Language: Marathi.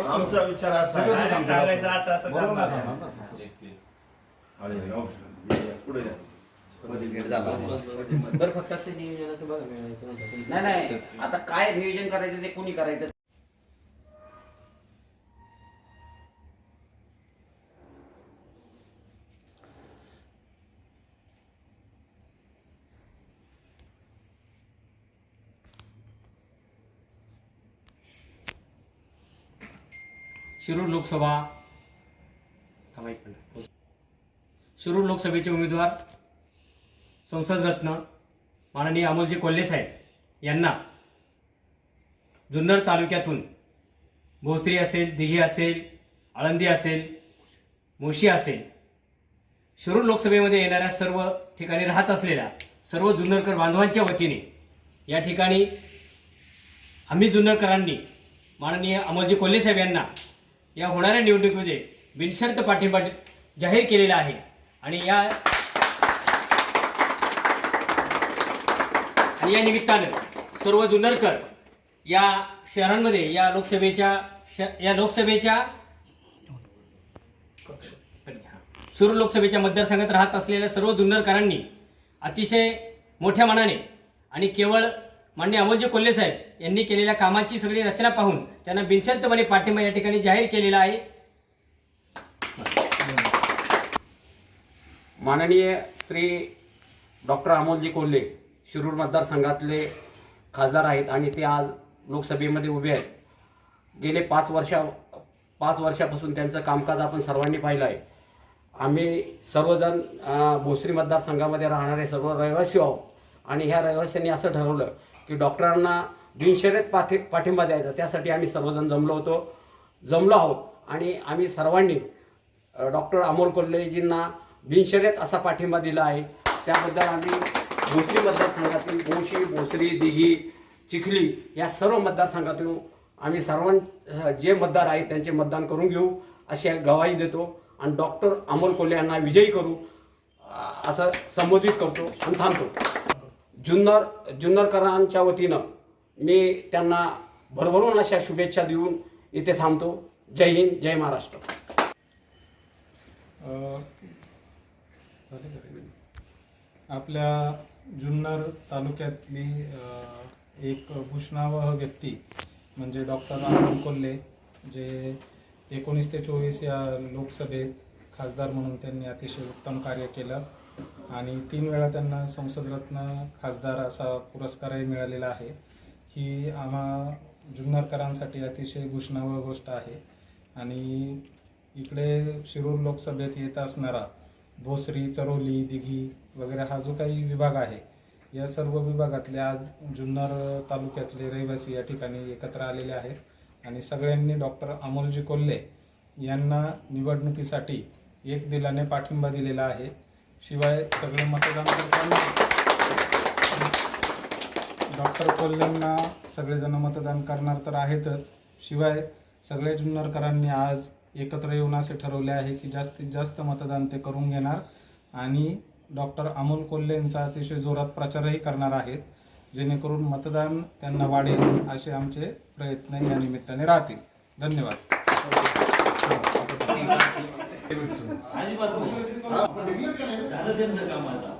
आमचा विचार असा आहे सांगतो. सांगायचं असं असं करणार. पुढे या. बरं फक्त ते नियोजनाचं बघा मिळायचं. नाही नाही आता काय नियोजन करायचं ते कोणी करायचं शिरूर लोकसभा थांबा एक मिनिट. शिरूर लोकसभेचे उमेदवार संसद रत्न माननीय अमोलजी कोल्हे साहेब यांना जुन्नर तालुक्यातून भोसरी असेल दिघी असेल आळंदी असेल मोशी असेल शिरूर लोकसभेमध्ये येणाऱ्या सर्व ठिकाणी राहत असलेल्या सर्व जुन्नरकर बांधवांच्या वतीने या ठिकाणी आम्ही जुन्नरकरांनी माननीय अमोलजी कोल्हे साहेब यांना या होणाऱ्या निवडणुकीमध्ये बिनशर्त पाठिंबा जाहीर केलेला आहे. आणि या आणि या निमित्तानं सर्व जुन्नरकर या शहरांमध्ये या लोकसभेच्या श- या लोकसभेच्या शिरूर लोकसभेच्या मतदारसंघात राहत असलेल्या सर्व जुन्नरकरांनी अतिशय मोठ्या मनाने आणि केवळ मान्य अमोलजी कोल्हे साहेब यांनी केलेल्या कामाची सगळी रचना पाहून त्यांना बिनशर्तपणे पाठिंबा या ठिकाणी जाहीर केलेला आहे. माननीय श्री डॉक्टर अमोलजी कोल्हे शिरूर मतदारसंघातले खासदार आहेत आणि ते आज लोकसभेमध्ये उभे आहेत. गेले पाच वर्षा पाच वर्षापासून त्यांचं कामकाज आपण सर्वांनी पाहिलं आहे. आम्ही सर्वजण भोसरी मतदारसंघामध्ये राहणारे सर्व रहिवासी आहोत आणि ह्या रहिवाशांनी असं ठरवलं की डॉक्टरांना बिनशर्यत पाठी पाठिंबा द्यायचा. त्यासाठी आम्ही सर्वजण जमलो होतो. जमलो आहोत. आणि आम्ही सर्वांनी डॉक्टर अमोल कोल्हेजींना बिनशर्यत असा पाठिंबा दिला आहे. त्याबद्दल आम्ही भोसरी मतदारसंघातील मोशी भोसरी दिघी चिखली या सर्व मतदारसंघातून आम्ही सर्वां जे मतदार आहेत त्यांचे मतदान करून घेऊ अशी गवाही देतो. आणि डॉक्टर अमोल कोल्हे यांना विजयी करू असं संबोधित करतो आणि थांबतो. जुन्नर जुन्नरकरांच्या वतीनं मी त्यांना भरभरून अशा शुभेच्छा देऊन इथे थांबतो. जय हिंद जय महाराष्ट्र. आपल्या जुन्नर तालुक्यातली एक भूषणावह व्यक्ती म्हणजे डॉक्टर राम कोल्हे जे एकोणीस ते चोवीस या लोकसभेत खासदार म्हणून त्यांनी अतिशय उत्तम कार्य केलं. आणि तीन वेळा त्यांना संसदरत्न खासदार असा पुरस्कारही मिळालेला आहे. ही आम्हा जुन्नरकरांसाठी अतिशय भूषणावह गोष्ट आहे. आणि इकडे शिरूर लोकसभेत येत असणारा भोसरी चरोली दिघी वगैरे हा जो काही विभाग आहे या सर्व विभागातले आज जुन्नर तालुक्यातले रहिवासी या ठिकाणी एकत्र आलेले आहेत. आणि सगळ्यांनी डॉक्टर अमोलजी कोल्हे यांना निवडणुकीसाठी एक दिलाने पाठिंबा दिलेला आहे. शिवाय सगळे मतदान करताना डॉक्टर कोल्हेंना सगळेजण मतदान करणार तर आहेतच. शिवाय सगळ्या जुन्नरकरांनी आज एकत्र येऊन असे ठरवले आहे की जास्तीत जास्त मतदान ते करून घेणार आणि डॉक्टर अमोल कोल्हेंचा अतिशय जोरात प्रचारही करणार आहेत जेणेकरून मतदान त्यांना वाढेल असे आमचे प्रयत्न या निमित्ताने राहतील. धन्यवाद. अजिबात नाही. झालं त्यांचं काम आता.